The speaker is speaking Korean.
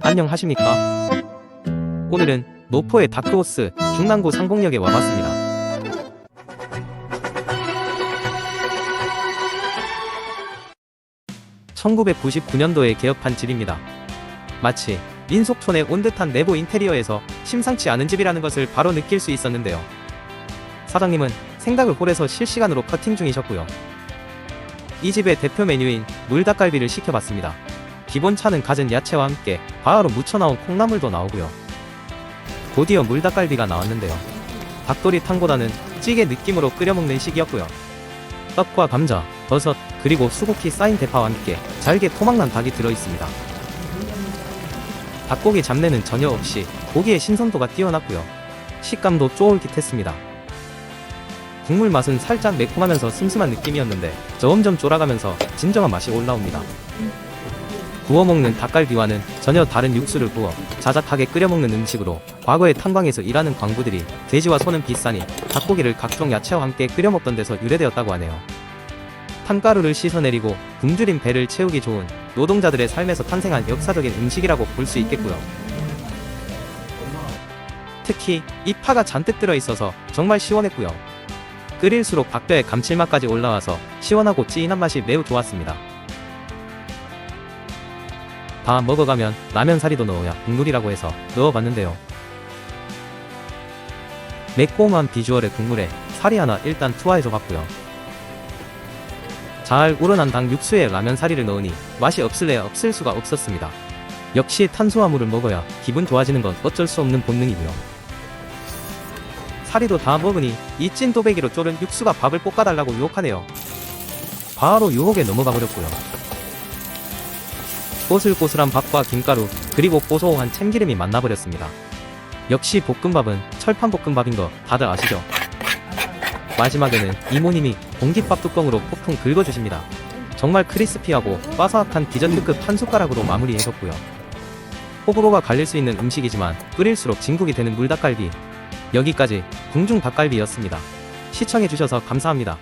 안녕하십니까? 오늘은 노포의 다크호스 중랑구 상봉역에 와봤습니다. (1999년도에) 개업한 집입니다. 마치 민속촌에 온 듯한 내부 인테리어에서 심상치 않은 집이라는 것을 바로 느낄 수 있었는데요. 사장님은 생닭을 홀에서 실시간으로 커팅 중이셨고요. 이 집의 대표 메뉴인 물닭갈비를 시켜봤습니다. 기본 차는 갖은 야채와 함께 바로 무쳐나온 콩나물도 나오고요. 곧이어 물닭갈비가 나왔는데요. 닭도리탕보다는 찌개 느낌으로 끓여먹는 식이었고요. 떡과 감자, 버섯, 그리고 수국히 쌓인 대파와 함께 잘게 토막난 닭이 들어있습니다. 닭고기 잡내는 전혀 없이 고기의 신선도가 뛰어났고요. 식감도 쫄깃했습니다. 국물 맛은 살짝 매콤하면서 슴슴한 느낌이었는데 점점 쫄아가면서 진정한 맛이 올라옵니다. 구워 먹는 닭갈비와는 전혀 다른 육수를 부어 자작하게 끓여 먹는 음식으로 과거에 탄광에서 일하는 광부들이 돼지와 소는 비싸니 닭고기를 각종 야채와 함께 끓여 먹던 데서 유래되었다고 하네요. 탄가루를 씻어내리고 굶주린 배를 채우기 좋은 노동자들의 삶에서 탄생한 역사적인 음식이라고 볼 수 있겠고요. 특히 이 파가 잔뜩 들어있어서 정말 시원했고요. 끓일수록 닭뼈의 감칠맛까지 올라와서 시원하고 찐한 맛이 매우 좋았습니다. 다 먹어가면 라면 사리도 넣어야 국물이라고 해서 넣어봤는데요. 매콤한 비주얼의 국물에 사리 하나 일단 투하해줘 봤고요. 잘 우러난 닭 육수에 라면 사리를 넣으니 맛이 없을래야 없을 수가 없었습니다. 역시 탄수화물을 먹어야 기분 좋아지는 건 어쩔 수 없는 본능이고요. 사리도 다 먹으니 이 찐 도배기로 졸은 육수가 밥을 볶아달라고 유혹하네요. 바로 유혹에 넘어가 버렸고요. 꼬슬꼬슬한 밥과 김가루 그리고 고소한 참기름이 만나버렸습니다. 역시 볶음밥은 철판 볶음밥인 거 다들 아시죠? 마지막에는 이모님이 공깃밥 뚜껑으로 폭풍 긁어주십니다. 정말 크리스피하고 바삭한 디저트급 한 숟가락으로 마무리해줬고요. 호불호가 갈릴 수 있는 음식이지만 끓일수록 진국이 되는 물닭갈비. 여기까지 궁중 닭갈비였습니다. 시청해주셔서 감사합니다.